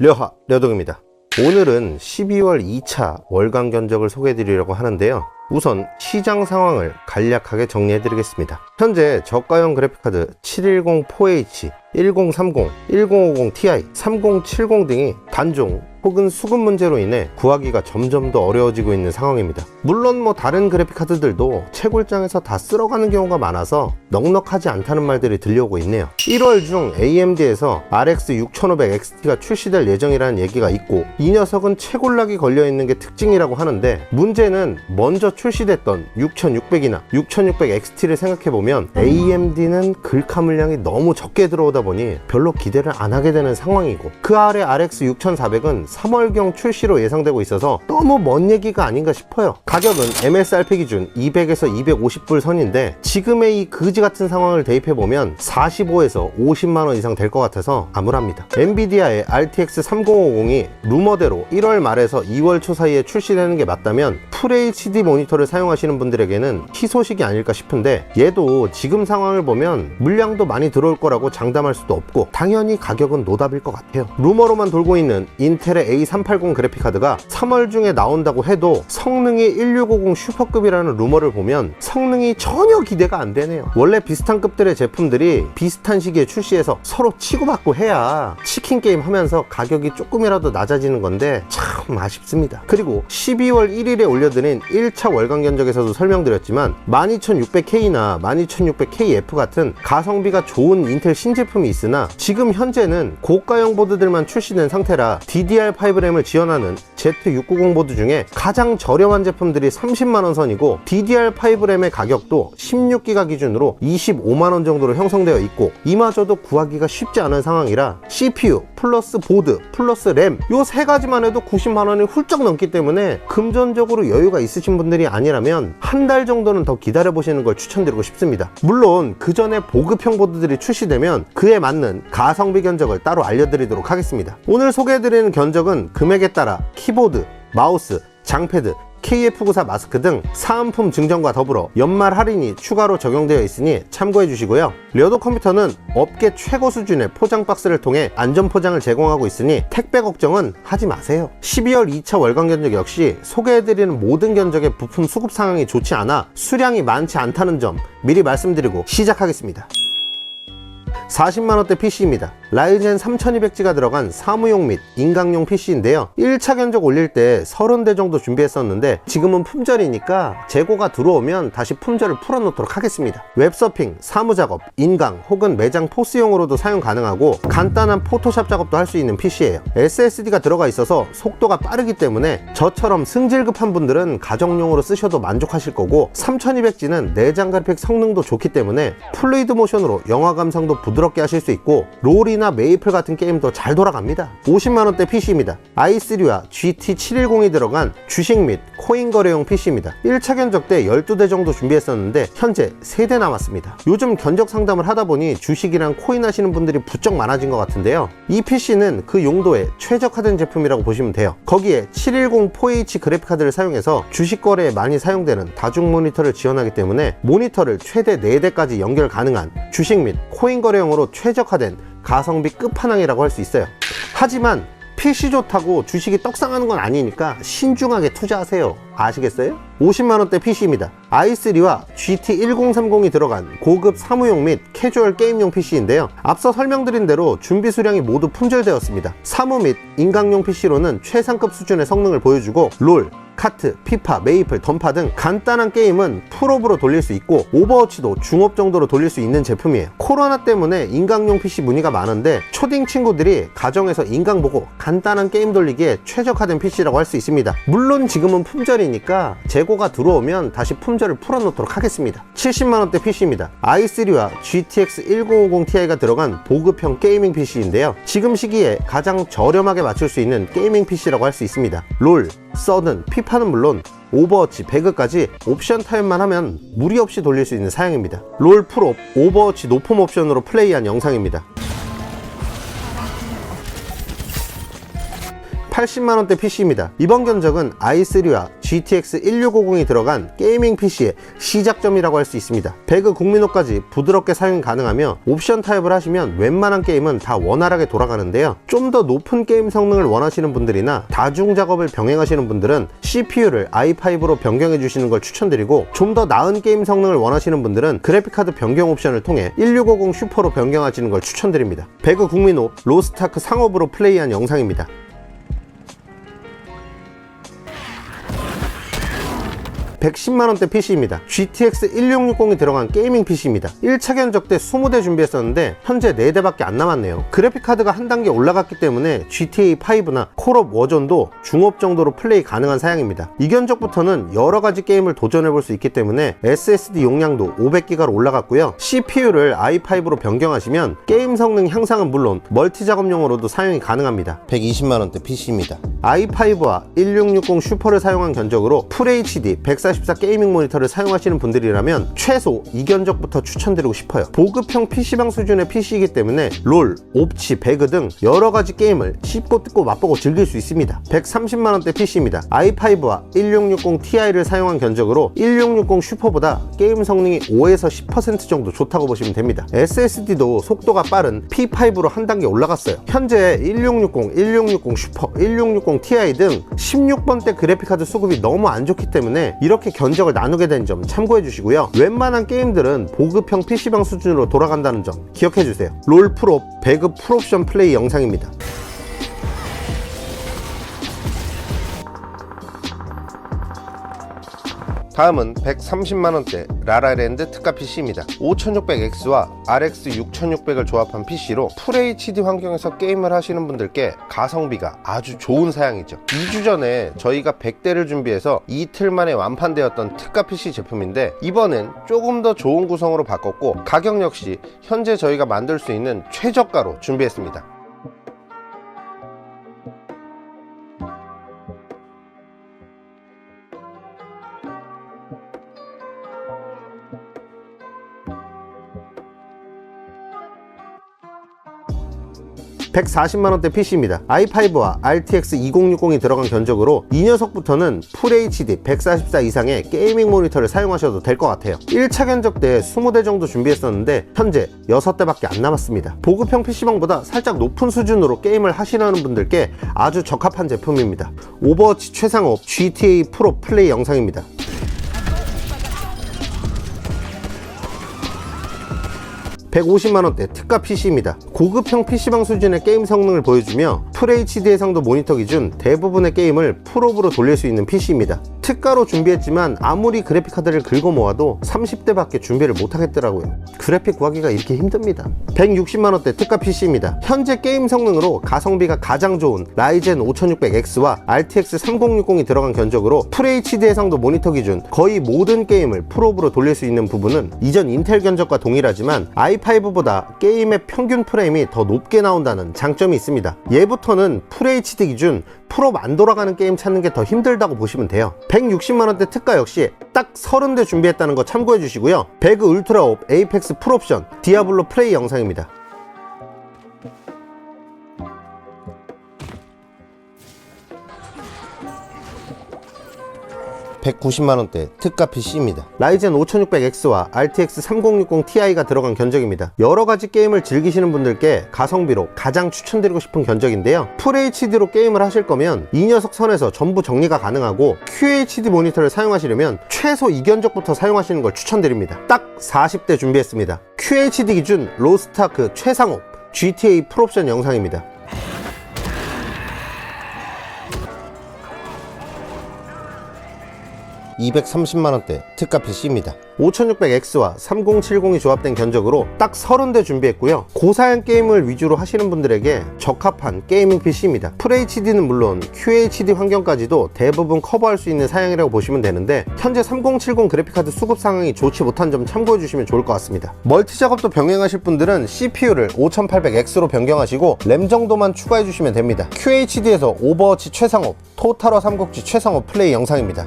려하 려동입니다. 오늘은 12월 2차 월간 견적을 소개해 드리려고 하는데요. 우선 시장 상황을 간략하게 정리해 드리겠습니다. 현재 저가형 그래픽카드 710 4H, 1030, 1050 Ti, 3070 등이 단종 혹은 수급 문제로 인해 구하기가 점점 더 어려워지고 있는 상황입니다. 물론 뭐 다른 그래픽 카드들도 채굴장에서 다 쓸어가는 경우가 많아서 넉넉하지 않다는 말들이 들려오고 있네요. 1월 중 AMD에서 RX 6500 XT가 출시될 예정이라는 얘기가 있고 이 녀석은 채굴락이 걸려 있는 게 특징이라고 하는데 문제는 먼저 출시됐던 6600이나 6600 XT를 생각해 보면 AMD는 글카 물량이 너무 적게 들어오다 보니 별로 기대를 안 하게 되는 상황이고 그 아래 RX 6400은 3월경 출시로 예상되고 있어서 너무 먼 얘기가 아닌가 싶어요. 가격은 MSRP 기준 200에서 250불 선인데 지금의 이 그지 같은 상황을 대입해 보면 45에서 50만 원 이상 될 것 같아서 암울합니다. 엔비디아의 RTX 3050이 루머대로 1월 말에서 2월 초 사이에 출시되는 게 맞다면 FHD 모니터를 사용하시는 분들에게는 희소식이 아닐까 싶은데 얘도 지금 상황을 보면 물량도 많이 들어올 거라고 장담할 수도 없고 당연히 가격은 노답일 것 같아요. 루머로만 돌고 있는 인텔의 A380 그래픽카드가 3월 중에 나온다고 해도 성능이 1650 슈퍼급이라는 루머를 보면 성능이 전혀 기대가 안 되네요. 원래 비슷한 급들의 제품들이 비슷한 시기에 출시해서 서로 치고받고 해야 치킨 게임 하면서 가격이 조금이라도 낮아지는 건데 참 아쉽습니다. 그리고 12월 1일에 올려드린 1차 월간 견적에서도 설명드렸지만 12600K나 12600KF 같은 가성비가 좋은 인텔 신제품 이 있으나 지금 현재는 고가형 보드들만 출시된 상태라 DDR5 램을 지원하는 Z690 보드 중에 가장 저렴한 제품들이 30만원 선이고 DDR5 램의 가격도 16기가 기준으로 25만원 정도로 형성되어 있고 이마저도 구하기가 쉽지 않은 상황이라 CPU 플러스 보드 플러스 램 요 세 가지만 해도 90만원이 훌쩍 넘기 때문에 금전적으로 여유가 있으신 분들이 아니라면 한 달 정도는 더 기다려 보시는 걸 추천드리고 싶습니다. 물론 그 전에 보급형 보드들이 출시되면 그에 맞는 가성비 견적을 따로 알려드리도록 하겠습니다 오늘 소개해드리는 견적은 금액에 따라 키보드, 마우스, 장패드, KF94 마스크 등 사은품 증정과 더불어 연말 할인이 추가로 적용되어 있으니 참고해 주시고요. 려도 컴퓨터는 업계 최고 수준의 포장 박스를 통해 안전 포장을 제공하고 있으니 택배 걱정은 하지 마세요. 12월 2차 월간 견적 역시 소개해드리는 모든 견적의 부품 수급 상황이 좋지 않아 수량이 많지 않다는 점 미리 말씀드리고 시작하겠습니다. 40만원대 PC입니다. 라이젠 3200G가 들어간 사무용 및 인강용 PC인데요. 1차 견적 올릴 때 30대 정도 준비했었는데 지금은 품절이니까 재고가 들어오면 다시 품절을 풀어놓도록 하겠습니다. 웹서핑, 사무작업, 인강 혹은 매장 포스용으로도 사용 가능하고 간단한 포토샵 작업도 할 수 있는 PC예요. SSD가 들어가 있어서 속도가 빠르기 때문에 저처럼 승질 급한 분들은 가정용으로 쓰셔도 만족하실 거고 3200G는 내장 그래픽 성능도 좋기 때문에 플루이드 모션으로 영화 감상도 부드럽게 하실 수 있고 롤이 나 메이플 같은 게임도 잘 돌아갑니다. 50만원대 PC입니다. i3와 GT710이 들어간 주식 및 코인 거래용 PC입니다. 1차 견적 때 12대 정도 준비했었는데 현재 3대 남았습니다. 요즘 견적 상담을 하다 보니 주식이랑 코인 하시는 분들이 부쩍 많아진 것 같은데요. 이 PC는 그 용도에 최적화된 제품이라고 보시면 돼요. 거기에 710 4H 그래픽카드를 사용해서 주식 거래에 많이 사용되는 다중 모니터를 지원하기 때문에 모니터를 최대 4대까지 연결 가능한 주식 및 코인 거래용으로 최적화된 가성비 끝판왕이라고 할 수 있어요. 하지만 PC 좋다고 주식이 떡상하는 건 아니니까 신중하게 투자하세요. 아시겠어요? 50만원대 PC입니다. i3와 GT1030이 들어간 고급 사무용 및 캐주얼 게임용 PC인데요. 앞서 설명드린 대로 준비 수량이 모두 품절되었습니다. 사무 및 인강용 PC로는 최상급 수준의 성능을 보여주고 롤, 카트, 피파, 메이플, 던파 등 간단한 게임은 풀업으로 돌릴 수 있고 오버워치도 중업 정도로 돌릴 수 있는 제품이에요. 코로나 때문에 인강용 PC 문의가 많은데 초딩 친구들이 가정에서 인강 보고 간단한 게임 돌리기에 최적화된 PC라고 할 수 있습니다. 물론 지금은 품절 이니까 재고가 들어오면 다시 품절을 풀어놓도록 하겠습니다. 70만원대 PC입니다. i3와 GTX 1050 Ti가 들어간 보급형 게이밍 PC인데요. 지금 시기에 가장 저렴하게 맞출 수 있는 게이밍 PC라고 할 수 있습니다. 롤, 서든, 피파는 물론 오버워치, 배그까지 옵션 타임만 하면 무리 없이 돌릴 수 있는 사양입니다. 롤 프로, 오버워치 노폼 옵션으로 플레이한 영상입니다. 80만원대 PC입니다. 이번 견적은 i3와 GTX 1650이 들어간 게이밍 PC의 시작점이라고 할 수 있습니다. 배그 국민호까지 부드럽게 사용이 가능하며 옵션 타입을 하시면 웬만한 게임은 다 원활하게 돌아가는데요. 좀 더 높은 게임 성능을 원하시는 분들이나 다중 작업을 병행하시는 분들은 CPU를 i5로 변경해 주시는 걸 추천드리고 좀 더 나은 게임 성능을 원하시는 분들은 그래픽카드 변경 옵션을 통해 1650 슈퍼로 변경하시는 걸 추천드립니다. 배그 국민호 로스타크 상업으로 플레이한 영상입니다. (110만 원대) PC입니다. GTX 1660이 들어간 게이밍 PC입니다. 1차 견적 때 20대 준비했었는데 현재 4대밖에 안 남았네요. 그래픽 카드가 한 단계 올라갔기 때문에 GTA 5나 콜옵 워전도 중업 정도로 플레이 가능한 사양입니다. 이 견적부터는 여러 가지 게임을 도전해 볼 수 있기 때문에 SSD 용량도 500기가로 올라갔고요. CPU를 i5로 변경하시면 게임 성능 향상은 물론 멀티 작업용으로도 사용이 가능합니다. 120만 원대 PC입니다. I5와 1660 슈퍼를 사용한 견적으로 FHD 144 게이밍 모니터를 사용하시는 분들이라면 최소 이 견적부터 추천드리고 싶어요. 보급형 PC방 수준의 PC이기 때문에 롤, 옵치, 배그 등 여러 가지 게임을 씹고 뜯고 맛보고 즐길 수 있습니다. 130만 원대 PC입니다. i5와 1660 Ti를 사용한 견적으로 1660 슈퍼보다 게임 성능이 5에서 10% 정도 좋다고 보시면 됩니다. SSD도 속도가 빠른 P5로 한 단계 올라갔어요. 현재 1660, 1660 슈퍼, 1660 Ti 등 16번대 그래픽카드 수급이 너무 안 좋기 때문에 이렇게 견적을 나누게 된 점 참고해 주시고요. 웬만한 게임들은 보급형 PC방 수준으로 돌아간다는 점 기억해 주세요. 롤 프로, 배그 풀옵션 플레이 영상입니다. 다음은 130만원대 라라랜드 특가 PC입니다. 5600X와 RX 6600을 조합한 PC로 FHD 환경에서 게임을 하시는 분들께 가성비가 아주 좋은 사양이죠. 2주 전에 저희가 100대를 준비해서 이틀 만에 완판되었던 특가 PC 제품인데 이번엔 조금 더 좋은 구성으로 바꿨고 가격 역시 현재 저희가 만들 수 있는 최저가로 준비했습니다. (140만 원대) PC입니다. i5와 RTX 2060이 들어간 견적으로 이 녀석부터는 FHD 144 이상의 게이밍 모니터를 사용하셔도 될 것 같아요. 1차 견적 때 20대 정도 준비했었는데 현재 6대밖에 안 남았습니다. 보급형 PC방보다 살짝 높은 수준으로 게임을 하시려는 분들께 아주 적합한 제품입니다. 오버워치 최상업 GTA 프로 플레이 영상입니다. (150만원대) 특가 PC입니다. 고급형 PC방 수준의 게임 성능을 보여주며 FHD 해상도 모니터 기준 대부분의 게임을 풀업으로 돌릴 수 있는 PC입니다. 특가로 준비했지만 아무리 그래픽 카드를 긁어 모아도 30대밖에 준비를 못 하겠더라고요. 그래픽 구하기가 이렇게 힘듭니다. 160만원대 특가 PC입니다. 현재 게임 성능으로 가성비가 가장 좋은 라이젠 5600X와 RTX 3060이 들어간 견적으로 FHD 해상도 모니터 기준 거의 모든 게임을 풀업으로 돌릴 수 있는 부분은 이전 인텔 견적과 동일하지만 i5보다 게임의 평균 프레임이 더 높게 나온다는 장점이 있습니다. 예부터는 FHD 기준 풀업 안 돌아가는 게임 찾는 게 더 힘들다고 보시면 돼요. 160만원대 특가 역시 딱 30대 준비했다는 거 참고해 주시고요. 배그 울트라옵 에이펙스 풀옵션 디아블로 플레이 영상입니다. (190만원대) 특가 PC입니다. 라이젠 5600X와 RTX 3060 Ti가 들어간 견적입니다. 여러가지 게임을 즐기시는 분들께 가성비로 가장 추천드리고 싶은 견적인데요. FHD로 게임을 하실 거면 이 녀석 선에서 전부 정리가 가능하고 QHD 모니터를 사용하시려면 최소 이 견적부터 사용하시는 걸 추천드립니다. 딱 40대 준비했습니다. QHD 기준 로스타크 최상업 GTA 풀옵션 영상입니다 230만원대 특가 PC입니다. 5600X와 3070이 조합된 견적으로 딱 30대 준비했고요. 고사양 게임을 위주로 하시는 분들에게 적합한 게이밍 PC입니다. FHD는 물론 QHD 환경까지도 대부분 커버할 수 있는 사양이라고 보시면 되는데 현재 3070 그래픽카드 수급 상황이 좋지 못한 점 참고해 주시면 좋을 것 같습니다. 멀티 작업도 병행하실 분들은 CPU를 5800X로 변경하시고 램 정도만 추가해 주시면 됩니다. QHD에서 오버워치 최상업, 토탈워 삼국지 최상업 플레이 영상입니다.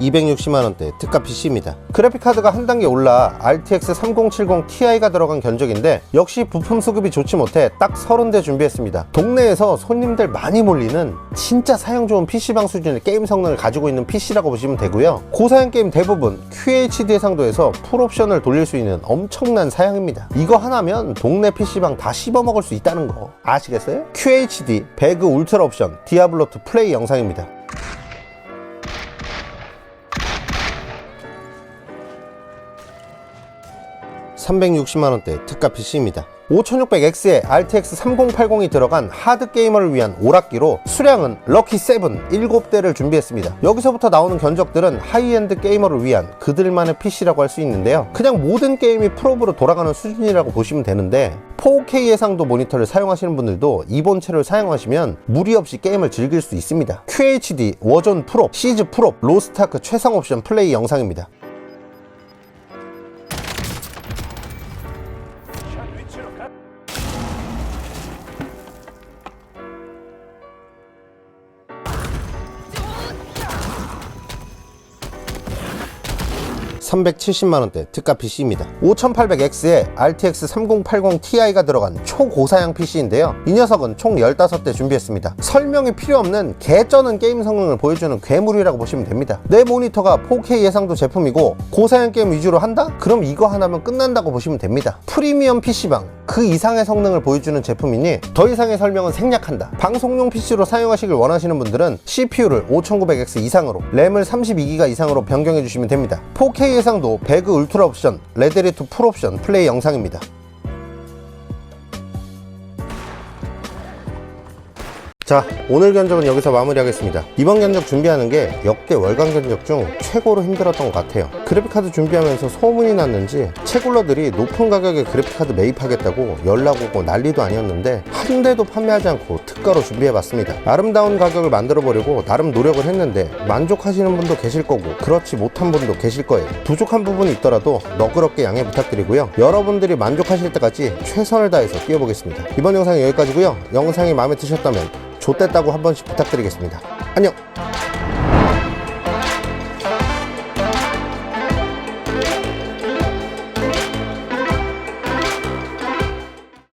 260만원대 특가 PC입니다. 그래픽카드가 한 단계 올라 RTX 3070 Ti가 들어간 견적인데 역시 부품 수급이 좋지 못해 딱 30대 준비했습니다. 동네에서 손님들 많이 몰리는 진짜 사용 좋은 PC방 수준의 게임 성능을 가지고 있는 PC라고 보시면 되고요. 고사양 게임 대부분 QHD 해상도에서 풀옵션을 돌릴 수 있는 엄청난 사양입니다. 이거 하나면 동네 PC방 다 씹어먹을 수 있다는 거 아시겠어요? QHD 배그 울트라 옵션 디아블로2 플레이 영상입니다. 360만원대 특가 PC입니다. 5600X에 RTX 3080이 들어간 하드 게이머를 위한 오락기로 수량은 럭키 7 7대를 준비했습니다. 여기서부터 나오는 견적들은 하이엔드 게이머를 위한 그들만의 PC라고 할 수 있는데요. 그냥 모든 게임이 프로브로 돌아가는 수준이라고 보시면 되는데 4K 예상도 모니터를 사용하시는 분들도 이 본체를 사용하시면 무리 없이 게임을 즐길 수 있습니다. QHD, 워존 프롭, 시즈 프롭, 로스타크 최상 옵션 플레이 영상입니다. (370만원대) 특가 PC입니다. 5800X에 RTX 3080 Ti가 들어간 초고사양 PC인데요. 이 녀석은 총 15대 준비했습니다. 설명이 필요 없는 개쩌는 게임 성능을 보여주는 괴물이라고 보시면 됩니다. 내 모니터가 4K 예상도 제품이고 고사양 게임 위주로 한다? 그럼 이거 하나면 끝난다고 보시면 됩니다. 프리미엄 PC방 그 이상의 성능을 보여주는 제품이니 더 이상의 설명은 생략한다. 방송용 PC로 사용하시길 원하시는 분들은 CPU를 5900X 이상으로, 램을 32기가 이상으로 변경해 주시면 됩니다. 4K 예상도 배그 울트라 옵션, 레데리투 풀 옵션 플레이 영상입니다. 자 오늘 견적은 여기서 마무리하겠습니다. 이번 견적 준비하는 게 역대 월간 견적 중 최고로 힘들었던 것 같아요. 그래픽카드 준비하면서 소문이 났는지 채굴러들이 높은 가격에 그래픽카드 매입하겠다고 연락 오고 난리도 아니었는데 한 대도 판매하지 않고 특가로 준비해봤습니다. 아름다운 가격을 만들어 보려고 나름 노력을 했는데 만족하시는 분도 계실 거고 그렇지 못한 분도 계실 거예요. 부족한 부분이 있더라도 너그럽게 양해 부탁드리고요. 여러분들이 만족하실 때까지 최선을 다해서 뛰어보겠습니다. 이번 영상은 여기까지고요. 영상이 마음에 드셨다면 좋댔다고 한 번씩 부탁드리겠습니다. 안녕!